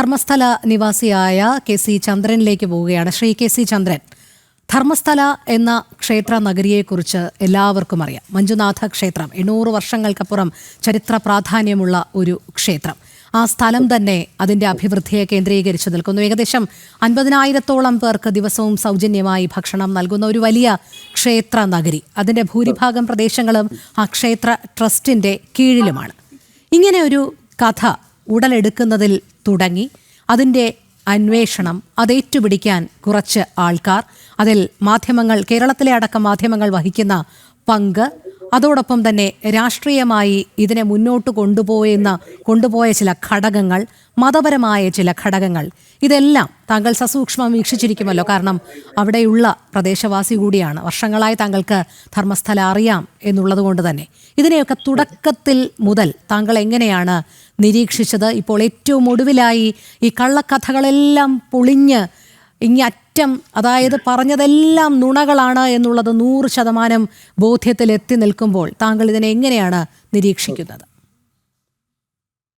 ധർമ്മസ്ഥല നിവാസിയായ K C ചന്ദ്രനിലേക്ക് പോവുകയാണ്. ശ്രീ കെ സി ചന്ദ്രൻ ധർമ്മസ്ഥല എന്ന ക്ഷേത്ര നഗരിയെക്കുറിച്ച് എല്ലാവർക്കും അറിയാം. മഞ്ജുനാഥ ക്ഷേത്രം എണ്ണൂറ് വർഷങ്ങൾക്കപ്പുറം ചരിത്ര പ്രാധാന്യമുള്ള ഒരു ക്ഷേത്രം. ആ സ്ഥലം തന്നെ അതിന്റെ അഭിവൃദ്ധിയെ കേന്ദ്രീകരിച്ച് നിൽക്കുന്നു. ഏകദേശം അൻപതിനായിരത്തോളം പേർക്ക് ദിവസവും സൗജന്യമായി ഭക്ഷണം നൽകുന്ന ഒരു വലിയ ക്ഷേത്ര നഗരി. അതിന്റെ ഭൂരിഭാഗം പ്രദേശങ്ങളും ആ ക്ഷേത്ര ട്രസ്റ്റിന്റെ കീഴിലുമാണ്. ഇങ്ങനെ ഒരു കഥ ഉടലെടുക്കുന്നതിൽ തുടങ്ങി അതിന്റെ അന്വേഷണം അതേറ്റുപിടിക്കാൻ കുറച്ച് ആൾക്കാർ. അതിൽ മാധ്യമങ്ങൾ കേരളത്തിലെ അടക്കം മാധ്യമങ്ങൾ വഹിക്കുന്ന പങ്ക് അതോടൊപ്പം തന്നെ രാഷ്ട്രീയമായി ഇതിനെ മുന്നോട്ട് കൊണ്ടുപോയെന്ന കൊണ്ടുപോയ ചില ഘടകങ്ങൾ മതപരമായ ചില ഘടകങ്ങൾ ഇതെല്ലാം താങ്കൾ സസൂക്ഷ്മം വീക്ഷിച്ചിരിക്കുമല്ലോ. കാരണം അവിടെയുള്ള പ്രദേശവാസി കൂടിയാണ്. വർഷങ്ങളായി താങ്കൾക്ക് ധർമ്മസ്ഥല അറിയാം എന്നുള്ളത് കൊണ്ട് തന്നെ. ഇതിനെയൊക്കെ തുടക്കത്തിൽ മുതൽ താങ്കൾ എങ്ങനെയാണ് നിരീക്ഷിച്ചത്? ഇപ്പോൾ ഏറ്റവും ഒടുവിലായി ഈ കള്ളക്കഥകളെല്ലാം പൊളിഞ്ഞ് ഇങ്ങി അറ്റം അതായത് പറഞ്ഞതെല്ലാം നുണകളാണ് എന്നുള്ളത് നൂറ് ശതമാനം ബോധ്യത്തിൽ എത്തി നിൽക്കുമ്പോൾ താങ്കൾ ഇതിനെ എങ്ങനെയാണ് നിരീക്ഷിക്കുന്നത്?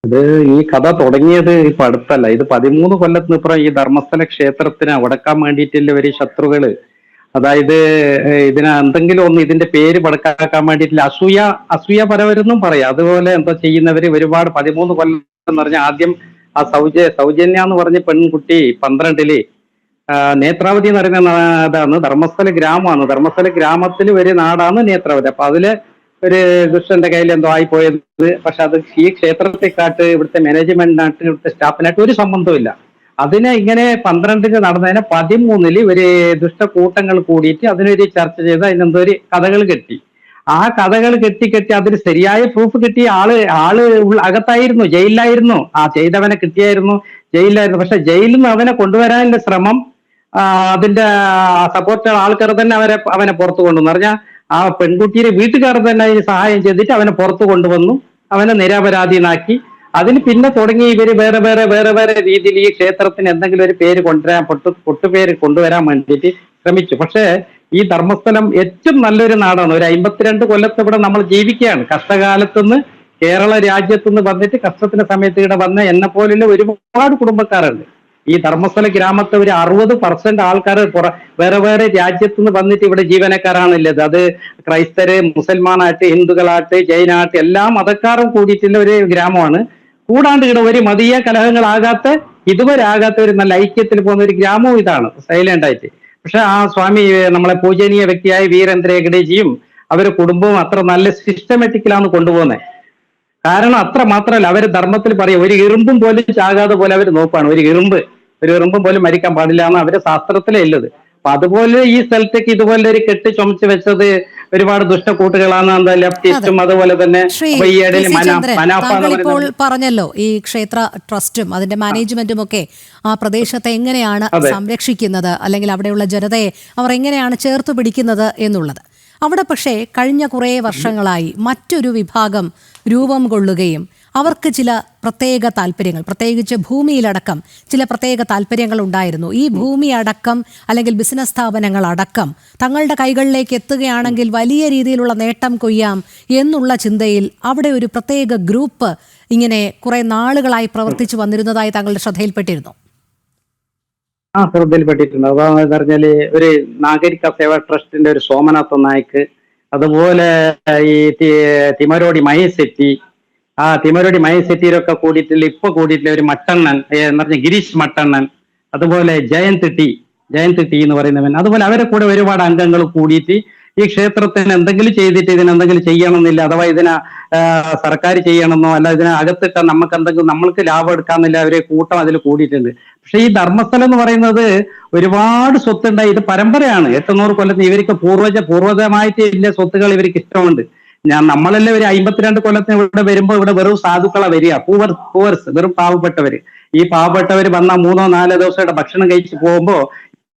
ഇത് ഈ കഥ തുടങ്ങിയത് ഇപ്പൊ അടുത്തല്ല. ഇത് പതിമൂന്ന് കൊല്ലത്തിനിപ്പുറം ഈ ധർമ്മസ്ഥല ക്ഷേത്രത്തിന് അടക്കാൻ വേണ്ടിയിട്ടുള്ള ഒരു ശത്രുക്കൾ. അതായത് ഇതിന് എന്തെങ്കിലും ഒന്ന് ഇതിന്റെ പേര് പടക്കാക്കാൻ വേണ്ടിയിട്ടില്ല അസൂയ അസൂയ പരവരെന്നും പറയാം. അതുപോലെ എന്താ ചെയ്യുന്നവര് ഒരുപാട് പതിമൂന്ന് കൊല്ലം എന്ന് പറഞ്ഞാൽ ആദ്യം ആ സൗജ സൗജന്യ എന്ന് പറഞ്ഞ പെൺകുട്ടി പന്ത്രണ്ടിൽ നേത്രാവതി എന്ന് പറയുന്ന ഇതാണ്. ധർമ്മസ്ഥല ഗ്രാമമാണ്. ധർമ്മസ്ഥല ഗ്രാമത്തിൽ ഒരു നാടാണ് നേത്രാവതി. അപ്പൊ അതിൽ ഒരു ദുഷ്ടന്റെ കയ്യിൽ എന്തോ ആയി പോയത് പക്ഷെ അത് ഈ ക്ഷേത്രത്തെക്കാട്ട് ഇവിടുത്തെ മാനേജ്മെന്റിനായിട്ട് ഇവിടുത്തെ സ്റ്റാഫിനായിട്ട് ഒരു സംബന്ധമില്ല അതിനെ ഇങ്ങനെ പന്ത്രണ്ടിന് നടന്നതിനെ പതിമൂന്നിൽ ഒരു ദുഷ്ടക്കൂട്ടങ്ങൾ കൂടിയിട്ട് അതിനൊരു ചർച്ച ചെയ്ത് അതിനെന്തോ ഒരു കഥകൾ കെട്ടി. ആ കഥകൾ കെട്ടി കെട്ടി അതിന് ശരിയായ പ്രൂഫ് കിട്ടി ആൾ ആൾ അകത്തായിരുന്നു ജയിലിലായിരുന്നു. ആ ചെയ്തവനെ കിട്ടിയായിരുന്നു ജയിലിലായിരുന്നു. പക്ഷെ ജയിലിൽ നിന്ന് അവനെ കൊണ്ടുവരാനുള്ള ശ്രമം അതിന്റെ സപ്പോർട്ട് ആൾക്കാർ തന്നെ അവരെ അവനെ പുറത്തു കൊണ്ടുവന്നു. പറഞ്ഞാൽ ആ പെൺകുട്ടിയെ വീട്ടുകാർ തന്നെ അതിന് സഹായം ചെയ്തിട്ട് അവനെ പുറത്തു കൊണ്ടുവന്നു. അവനെ നിരപരാധീനാക്കി അതിന് പിന്നെ തുടങ്ങി ഇവർ വേറെ വേറെ വേറെ വേറെ രീതിയിൽ ഈ ക്ഷേത്രത്തിന് എന്തെങ്കിലും ഒരു പേര് കൊണ്ടുവരാൻ പൊട്ടു പൊട്ടുപേര് കൊണ്ടുവരാൻ വേണ്ടിയിട്ട് ശ്രമിച്ചു. പക്ഷേ ഈ ധർമ്മസ്ഥലം ഏറ്റവും നല്ലൊരു നാടാണ്. ഒരു അമ്പത്തിരണ്ട് കൊല്ലത്ത് ഇവിടെ നമ്മൾ ജീവിക്കുകയാണ്. കഷ്ടകാലത്തുനിന്ന് കേരള രാജ്യത്തുനിന്ന് വന്നിട്ട് കഷ്ടത്തിന്റെ സമയത്ത് ഇവിടെ വന്ന എന്നെ പോലുള്ള ഒരുപാട് കുടുംബക്കാരുണ്ട്. ഈ ധർമ്മസ്ഥല ഗ്രാമത്തെ ഒരു അറുപത് പെർസെന്റ് ആൾക്കാർ വേറെ വേറെ രാജ്യത്തുനിന്ന് വന്നിട്ട് ഇവിടെ ജീവനക്കാരാണുള്ളത്. അത് ക്രൈസ്തര് മുസൽമാനായിട്ട് ഹിന്ദുക്കളായിട്ട് ജൈനായിട്ട് എല്ലാ മതക്കാരും കൂടിയിട്ടുള്ള ഒരു ഗ്രാമമാണ്. കൂടാണ്ട് ഇവിടെ ഒരു മതീയ കലഹങ്ങളാകാത്ത ഇതുവരെ ആകാത്ത ഒരു നല്ല ഐക്യത്തിൽ പോകുന്ന ഒരു ഗ്രാമവും ഇതാണ്. സൈലന്റ് ആയിട്ട്. പക്ഷെ ആ സ്വാമി നമ്മളെ പൂജനീയ വ്യക്തിയായ വീരേന്ദ്ര ഹെഗ്ഡേജിയും അവരുടെ കുടുംബവും അത്ര നല്ല സിസ്റ്റമാറ്റിക്കലാണ് കൊണ്ടുപോകുന്നത് കാരണം അത്ര മാത്രമല്ല അവർ ധർമ്മത്തിൽ പറയും ഒരു ഇറുമ്പും പോലും ചാകാതെ പോലെ അവർ നോക്കുകയാണ് ഒരു ഇറുമ്പ് ഒരു ഇറുമ്പും പോലും മരിക്കാൻ പാടില്ല എന്ന് അവരെ ശാസ്ത്രത്തിലേ ഉള്ളത്. അപ്പൊ അതുപോലെ ഈ സ്ഥലത്തേക്ക് ഇതുപോലെ ഒരു കെട്ട് ചുമച്ച് വെച്ചത് ഒരുപാട് ദുഷ്ടക്കൂട്ടുകളാണ്. എന്താ ലെഫ്റ്റിസ്റ്റും അതുപോലെ തന്നെ ഇപ്പോൾ പറഞ്ഞല്ലോ ഈ ക്ഷേത്ര ട്രസ്റ്റും അതിന്റെ മാനേജ്മെന്റും ഒക്കെ ആ പ്രദേശത്തെ എങ്ങനെയാണ്. സംരക്ഷിക്കുന്നത് അല്ലെങ്കിൽ അവിടെയുള്ള ജനതയെ അവർ എങ്ങനെയാണ് ചേർത്ത് പിടിക്കുന്നത് എന്നുള്ളത്. അവിടെ പക്ഷേ കഴിഞ്ഞ കുറേ വർഷങ്ങളായി മറ്റൊരു വിഭാഗം രൂപം കൊള്ളുകയും അവർക്ക് ചില പ്രത്യേക താല്പര്യങ്ങൾ പ്രത്യേകിച്ച് ഭൂമിയിലടക്കം ചില പ്രത്യേക താല്പര്യങ്ങൾ ഉണ്ടായിരുന്നു. ഈ ഭൂമി അടക്കം അല്ലെങ്കിൽ ബിസിനസ് സ്ഥാപനങ്ങൾ അടക്കം തങ്ങളുടെ കൈകളിലേക്ക് എത്തുകയാണെങ്കിൽ വലിയ രീതിയിലുള്ള നേട്ടം കൊയ്യാം എന്നുള്ള ചിന്തയിൽ അവിടെ ഒരു പ്രത്യേക ഗ്രൂപ്പ് ഇങ്ങനെ കുറെ നാളുകളായി പ്രവർത്തിച്ചു വന്നിരുന്നതായി താങ്കളുടെ ശ്രദ്ധയിൽപ്പെട്ടിരുന്നു. ആ ശ്രദ്ധയിൽപ്പെട്ടിട്ടുണ്ട് അതാന്ന് പറഞ്ഞാൽ ഒരു നാഗരിക സേവാ ട്രസ്റ്റിന്റെ ഒരു സോമനാഥ നായിക്ക് അതുപോലെ ഈ തിമരോടി മഹേഷ് ശെട്ടി ആ തിമരോടി മഹേഷ് ശെട്ടിയിലൊക്കെ കൂടിയിട്ടുള്ള ഇപ്പൊ കൂടിയിട്ടുള്ള ഒരു മട്ടണ്ണൻ എന്ന് പറഞ്ഞ ഗിരീഷ് മട്ടണ്ണൻ അതുപോലെ ജയന്ത് ടി ജയന്ത് ടി എന്ന് പറയുന്നവൻ അതുപോലെ അവരെ കൂടെ ഒരുപാട് അംഗങ്ങൾ കൂടിയിട്ട് ഈ ക്ഷേത്രത്തിന് എന്തെങ്കിലും ചെയ്തിട്ട് ഇതിന് എന്തെങ്കിലും ചെയ്യണമെന്നില്ല അഥവാ ഇതിന് സർക്കാർ ചെയ്യണമെന്നോ അല്ല ഇതിനകത്തിട്ട് നമുക്ക് എന്തെങ്കിലും നമ്മൾക്ക് ലാഭം എടുക്കാമെന്നില്ല അവരെ കൂട്ടം അതിൽ കൂടിയിട്ടുണ്ട്. പക്ഷെ ഈ ധർമ്മസ്ഥലം എന്ന് പറയുന്നത് ഒരുപാട് സ്വത്തുണ്ടായി. ഇത് പരമ്പരയാണ്. എട്ടുനൂറ് കൊല്ലത്തിന് ഇവർക്ക് പൂർവജ പൂർവജമായിട്ട് ഇല്ല സ്വത്തുകൾ ഇവർക്ക് ഇഷ്ടമുണ്ട്. ഞാൻ നമ്മളെല്ലാം ഒരു അമ്പത്തിരണ്ട് കൊല്ലത്തിന് ഇവിടെ വരുമ്പോൾ ഇവിടെ വെറും സാധുക്കളെ വരിക. പൂവർ പൂവർസ് വെറും പാവപ്പെട്ടവര്. ഈ പാവപ്പെട്ടവര് വന്ന മൂന്നോ നാലോ ദിവസം ഭക്ഷണം കഴിച്ച് പോകുമ്പോ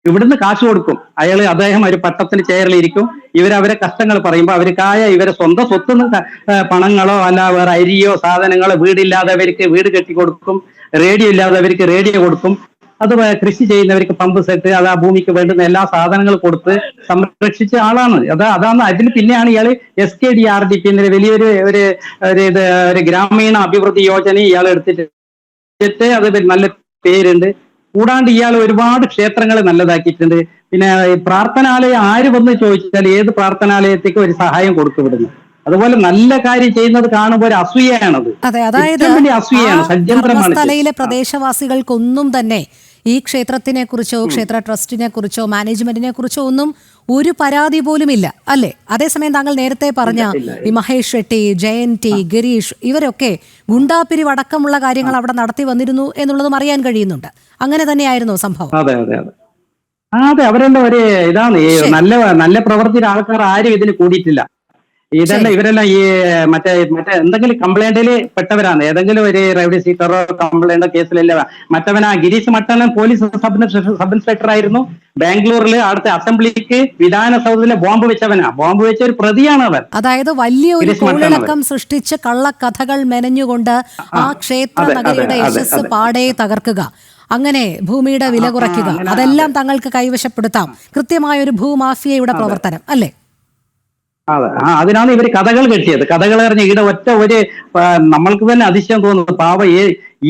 ഇവിടുന്ന് കാശ് കൊടുക്കും. അയാൾ അദ്ദേഹം ഒരു പട്ടത്തിന് ചെയറിലിരിക്കും. ഇവർ അവരെ കഷ്ടങ്ങൾ പറയുമ്പോൾ അവർക്കായ ഇവരെ സ്വന്തം സ്വത്ത് പണങ്ങളോ അല്ല വേറെ അരിയോ സാധനങ്ങളോ വീടില്ലാത്തവർക്ക് വീട് കെട്ടി കൊടുക്കും. റേഡിയോ ഇല്ലാത്തവർക്ക് റേഡിയോ കൊടുക്കും. അത് കൃഷി ചെയ്യുന്നവർക്ക് പമ്പ് സെറ്റ് അത് ആ ഭൂമിക്ക് വേണ്ടുന്ന എല്ലാ സാധനങ്ങളും കൊടുത്ത് സംരക്ഷിച്ച ആളാണ്. അത് അതാണ് അതിന് പിന്നെയാണ് ഇയാൾ S K D R D P എന്നൊരു വലിയൊരു ഒരു ഒരു ഗ്രാമീണ അഭിവൃദ്ധി യോജന ഇയാൾ എടുത്തിട്ട് അത് നല്ല പേരുണ്ട്. കൂടാണ്ട് ഇയാൾ ഒരുപാട് ക്ഷേത്രങ്ങൾ നല്ലതാക്കിയിട്ടുണ്ട്. പിന്നെ പ്രാർത്ഥനാലയം ആര് വന്ന് ചോദിച്ചാൽ ഏത് പ്രാർത്ഥനാലയത്തേക്ക് ഒരു സഹായം കൊടുത്തു വിടുന്നു. അതുപോലെ നല്ല കാര്യം ചെയ്യുന്നത് കാണുമ്പോൾ ഒരു അസൂയയാണത്. അതെ അതായത് അസൂയാണ് അസൂയയാണ് സജ്ജന്ത്രമാണ് പ്രദേശവാസികൾക്കൊന്നും തന്നെ ഈ ക്ഷേത്രത്തിനെ കുറിച്ചോ ക്ഷേത്ര ട്രസ്റ്റിനെ കുറിച്ചോ മാനേജ്മെന്റിനെ കുറിച്ചോ ഒന്നും ഒരു പരാതി പോലും ഇല്ല അല്ലേ? അതേസമയം താങ്കൾ നേരത്തെ പറഞ്ഞ ഈ മഹേഷ് ഷെട്ടി ജയന്തി ഗിരീഷ് ഇവരൊക്കെ ഗുണ്ടാപിരി അടക്കമുള്ള കാര്യങ്ങൾ അവിടെ നടത്തി വന്നിരുന്നു എന്നുള്ളതും അറിയാൻ കഴിയുന്നുണ്ട്. അങ്ങനെ തന്നെയായിരുന്നു സംഭവം? അതെ അതെ അതെ. അതെ അവരെല്ലാം ഒരു ഇതാണ്. നല്ല നല്ല പ്രവർത്തിയുടെ ആൾക്കാർ ആരും ഇതിന് കൂടിയിട്ടില്ല. ഇതെല്ലാം ഇവരെല്ലാം ഈ മറ്റേ മറ്റേ എന്തെങ്കിലും കംപ്ലൈന്റിൽ പെട്ടവരാണ്. ഏതെങ്കിലും ഒരു റെവഡി സീറ്ററോ കംപ്ലൈന്റോ കേസിലല്ല മറ്റവനാ Girish മട്ടണൻ police sub sub inspector ആയിരുന്നു ബാംഗ്ലൂരിൽ അടുത്ത അസംബ്ലിക്ക് വിധാനസൗധത്തിലെ ബോംബ് വെച്ചവനാ. ബോംബ് വെച്ച ഒരു പ്രതിയാണ് അവൻ. അതായത് വലിയ ഒരു കോളിളക്കം സൃഷ്ടിച്ച് കള്ളക്കഥകൾ മെനഞ്ഞുകൊണ്ട് ആ ക്ഷേത്ര നഗരിയുടെ യശസ്. പാടെ തകർക്കുക. അങ്ങനെ ഭൂമിയുടെ വില കുറയ്ക്കുക. അതെല്ലാം തങ്ങൾക്ക് കൈവശപ്പെടുത്താം. കൃത്യമായ ഒരു ഭൂമാഫിയയുടെ പ്രവർത്തനം അല്ലേ? അതെ. ആ അതിനാണ് ഇവർ കഥകൾ കെട്ടിയത്. കഥകൾ അറിഞ്ഞ ഇവിടെ ഒറ്റ ഒരു നമ്മൾക്ക് തന്നെ അതിശയം തോന്നുന്നു. പാവ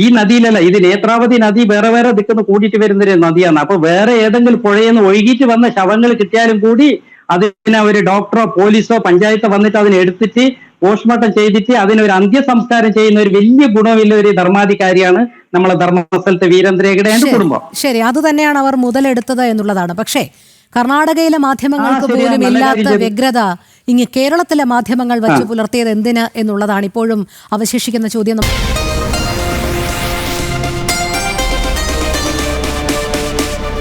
ഈ നദിയിലല്ല ഇത് നേത്രാവതി നദി വേറെ വേറെ ദിക്കുന്ന കൂടിയിട്ട് വരുന്ന വരുന്നൊരു നദിയാണ്. അപ്പൊ വേറെ ഏതെങ്കിലും പുഴയിൽ നിന്ന് ഒഴുകിയിട്ട് വന്ന ശവങ്ങൾ കിട്ടിയാലും കൂടി അതിനെ ഒരു ഡോക്ടറോ പോലീസോ പഞ്ചായത്തോ വന്നിട്ട് അതിനെ എടുത്തിട്ട് പോസ്റ്റ്മോർട്ടം ചെയ്തിട്ട് അതിനൊരു അന്ത്യസംസ്കാരം ചെയ്യുന്ന ഒരു വലിയ ഗുണമില്ല ഒരു ധർമാധികാരിയാണ് നമ്മളെ ധർമ്മസ്ഥലത്തെ വീരേന്ദ്രയുടെ കുടുംബം. ശരി. അത് തന്നെയാണ് അവർ മുതലെടുത്തത് എന്നുള്ളതാണ്. പക്ഷേ കർണാടകയിലെ മാധ്യമങ്ങൾക്ക് പോലും ഇല്ലാത്ത. വ്യഗ്രത ഇങ്ങ് കേരളത്തിലെ മാധ്യമങ്ങൾ വച്ചു പുലർത്തിയത് എന്തിന് എന്നുള്ളതാണ് ഇപ്പോഴും അവശേഷിക്കുന്ന ചോദ്യം.